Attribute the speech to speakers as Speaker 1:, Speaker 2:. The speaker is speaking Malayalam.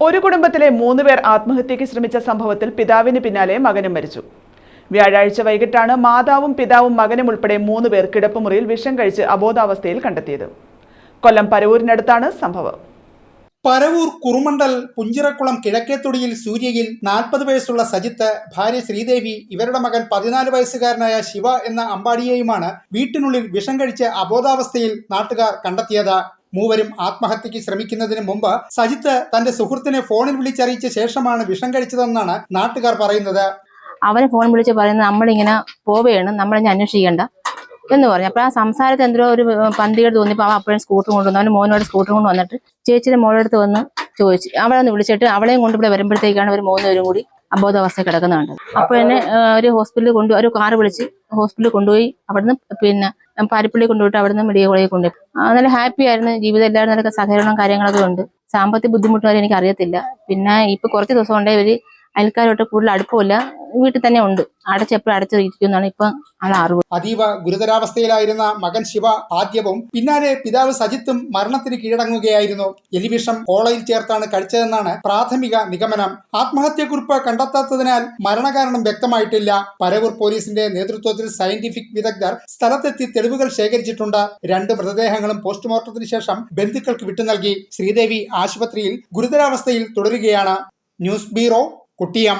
Speaker 1: ഒരു കുടുംബത്തിലെ മൂന്ന് പേർ ആത്മഹത്യയ്ക്ക് ശ്രമിച്ച സംഭവത്തിൽ പിതാവിന് പിന്നാലെ മകനും മരിച്ചു. വ്യാഴാഴ്ച വൈകിട്ടാണ് മാതാവും പിതാവും മകനും ഉൾപ്പെടെ മൂന്ന് പേർ കിടപ്പുമുറിയിൽ വിഷം കഴിച്ച് അബോധാവസ്ഥയിൽ കണ്ടെത്തിയത്. കൊല്ലം പരവൂരിനടുത്താണ് സംഭവം.
Speaker 2: പരവൂർ കുറുമണ്ടൽ പുഞ്ചിറക്കുളം കിഴക്കേത്തൊടിയിൽ സൂര്യയിൽ നാൽപ്പത് വയസ്സുള്ള സജിത്ത് ഭാര്യ ശ്രീദേവി ഇവരുടെ മകൻ പതിനാല് വയസ്സുകാരനായ ശിവ എന്ന അമ്പാടിയെയുമാണ് വീട്ടിനുള്ളിൽ വിഷം കഴിച്ച് അബോധാവസ്ഥയിൽ നാട്ടുകാർ കണ്ടെത്തിയത്. മൂവരും ആത്മഹത്യയ്ക്ക് ശ്രമിക്കുന്നതിന് മുമ്പ് സജിത്ത് തന്റെ സുഹൃത്തിനെ ഫോണിൽ വിളിച്ചറിയിച്ച ശേഷമാണ് വിഷം കഴിച്ചതെന്നാണ് നാട്ടുകാർ പറയുന്നത്.
Speaker 3: അവനെ ഫോൺ വിളിച്ച് പറയുന്നത് നമ്മളിങ്ങനെ പോവുകയാണ് നമ്മളിനി അന്വേഷിക്കേണ്ട എന്ന് പറഞ്ഞു. അപ്പോൾ ആ സംസാരത്തിൽ എന്തോ ഒരു പന്തികേട് തോന്നിയപ്പോൾ അവൻ അപ്പോഴും സ്കൂട്ടർ കൊണ്ടുവന്നു. അവന് മോനോട് സ്കൂട്ടർ കൊണ്ട് വന്നിട്ട് ചേച്ചിയുടെ മോളെടുത്ത് വന്ന് ചോദിച്ചു. അവളെ ഒന്ന് വിളിച്ചിട്ട് അവളെയും കൊണ്ട് ഇവിടെ വരുമ്പോഴത്തേക്കാണ് ഒരു മൂന്നുപേരും കൂടി അബോധാവസ്ഥ കിടക്കുന്നുണ്ട്. അപ്പോൾ എന്നെ ഒരു ഹോസ്പിറ്റലിൽ കൊണ്ടു ഒരു കാറ് വിളിച്ച് ഹോസ്പിറ്റലിൽ കൊണ്ടുപോയി അവിടുന്ന് പിന്നെ പാരിപ്പള്ളി കൊണ്ടുപോയിട്ട് അവിടുന്ന് മെഡിക്കൽ കോളേജിൽ കൊണ്ടുപോയി. നല്ല ഹാപ്പി ആയിരുന്നു. ജീവിതം എല്ലാവരും നല്ല സഹകരണം കാര്യങ്ങളൊക്കെ ഉണ്ട്. സാമ്പത്തിക ബുദ്ധിമുട്ടുകാരും എനിക്ക് അറിയത്തില്ല. പിന്നെ ഇപ്പൊ കുറച്ച് ദിവസം കൊണ്ടേ ഇവർ അയൽക്കാരോട്ട് കൂടുതൽ അടുപ്പമില്ല. വീട്ടിൽ തന്നെ ഉണ്ട്. അടച്ചെപ്പോഴും അടച്ചിരിക്കുന്നതാണ് ഇപ്പൊ ആൾ അറിവ്.
Speaker 2: അതീവ ഗുരുതരാവസ്ഥയിലായിരുന്ന മകൻ ശിവ ആദ്യവും പിന്നാലെ പിതാവ് സജിത്തും മരണത്തിന് കീഴടങ്ങുകയായിരുന്നു. എലിവിഷം കോളയിൽ ചേർത്താണ് കഴിച്ചതെന്നാണ് പ്രാഥമിക നിഗമനം. ആത്മഹത്യക്കുറിപ്പ് കണ്ടെത്താത്തതിനാൽ മരണകാരണം വ്യക്തമായിട്ടില്ല. പരവൂർ പോലീസിന്റെ നേതൃത്വത്തിൽ സയന്റിഫിക് വിദഗ്ധർ സ്ഥലത്തെത്തി തെളിവുകൾ ശേഖരിച്ചിട്ടുണ്ട്. രണ്ട് മൃതദേഹങ്ങളും പോസ്റ്റ്മോർട്ടത്തിന് ശേഷം ബന്ധുക്കൾക്ക് വിട്ടു നൽകി. ശ്രീദേവി ആശുപത്രിയിൽ ഗുരുതരാവസ്ഥയിൽ തുടരുകയാണ്. News bureau കുട്ടിയം.